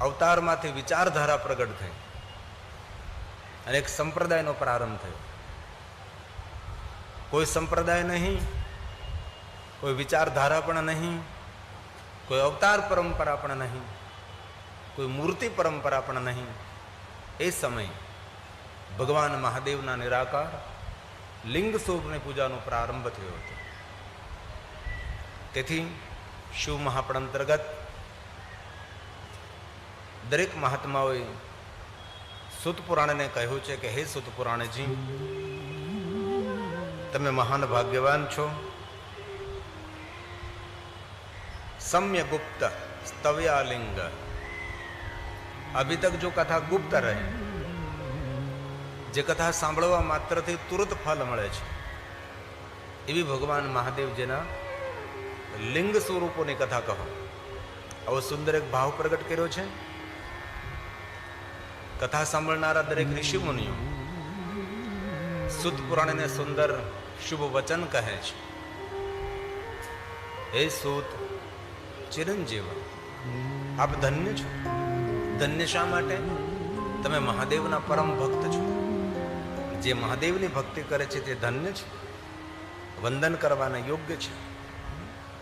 અવતારમાંથી વિચારધારા પ્રગટ થઈ. અને એક સંપ્રદાયનો પ્રારંભ થયો. કોઈ સંપ્રદાય નહીં, કોઈ વિચારધારા પણ નહીં, કોઈ અવતાર પરંપરા પણ નહીં, કોઈ મૂર્તિ પરંપરા પણ નહીં. એ સમય ભગવાન મહાદેવના નિરાકાર, લિંગ સ્વરૂપની પૂજાનો પ્રારંભ થયો હતો. તેથી શિવ મહાપણ અંતર્ગત દરેક મહાત્માઓએ સુત પુરાણને કહ્યું છે કે હે સુત પુરાણજી તમે મહાન ભાગ્યવાન છો सम्य गुप्त स्तव्यालिंग અભી તક જો કથા ગુપ્ત રહે જે કથા સાંભળવા માત્રથી તુરંત ફલ મળે છે એવી ભગવાન મહાદેવજીના લિંગ સ્વરૂપોની કથા કહો આવો સુંદર એક ભાવ પ્રગટ કર્યો છે કથા સાંભળનારા દરેક ઋષિ મુનિઓ શુદ્ધ પુરાણને સુંદર શુભ વચન કહે છે. હે સૂત, ચિરંજીવ, આપ ધન્ય છો? ધન્ય શા માટે? તમે મહાદેવના પરમ ભક્ત છો. જે મહાદેવની ભક્તિ કરે છે તે ધન્ય છે. વંદન કરવાના યોગ્ય છે.